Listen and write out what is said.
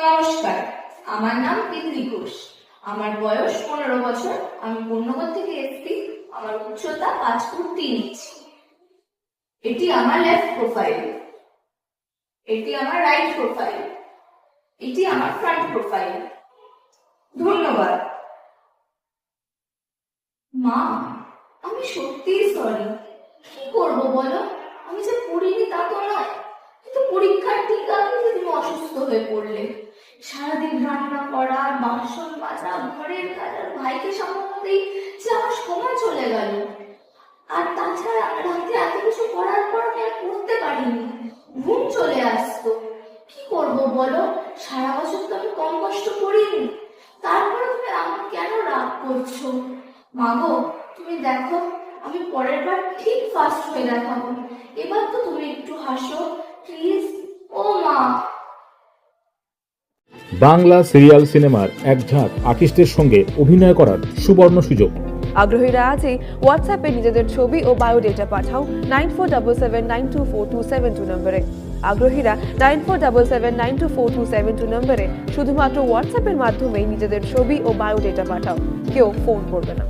নমস্কার। আমার নাম তিতলি ঘোষ। আমার বয়স পনেরো বছর। আমি পূর্ণগর থেকে এসেছি। আমার উচ্চতা পাঁচ ফুট তিন ইঞ্চি। এটি আমার লেফট প্রোফাইল এটি আমার রাইট প্রোফাইল এটি আমার ফ্রন্ট প্রোফাইল ধন্যবাদ। মা, আমি সত্যিই সরি কি করব বলো আমি যে পড়িনি তা তো নয় কিন্তু পরীক্ষার ঠিক আগে যে তুমি অসুস্থ হয়ে পড়লে। সারাদিন রান্না করা, বাসন মাজা, ঘরের কাজ, আর ভাইকে সামলাতেই যে আমার সময় চলে গেল। আর তাছাড়া রাতে এত কিছু করার পর আমি আর করতে পারিনি। ঘুম চলে আসতো। কি করব বলো? সারা বছর তো আমি কম কষ্ট করিনি। তারপরে তুমি আমার কেন রাগ করছ? মাগো, তুমি দেখো, আমি পরের বার ঠিক ফার্স্ট হয়ে দেখাবো। এবার তো তুমি একটু হাসো প্লিজ ও মা বাংলা সিরিয়াল সিনেমার এক ঝাঁক আর্টিস্টের সঙ্গে অভিনয় করার সুবর্ণ সুযোগ। আগ্রহীরা আছে হোয়াটসঅ্যাপে নিজেদের ছবি ও বায়োডেটা পাঠাও nine four double seven nine two four two seven two নম্বরে। আগ্রহীরা nine four double seven nine two four two seven two নম্বরে শুধুমাত্র হোয়াটসঅ্যাপের মাধ্যমেই নিজেদের ছবি ও বায়োডেটা পাঠাও। কেউ ফোন করবে না।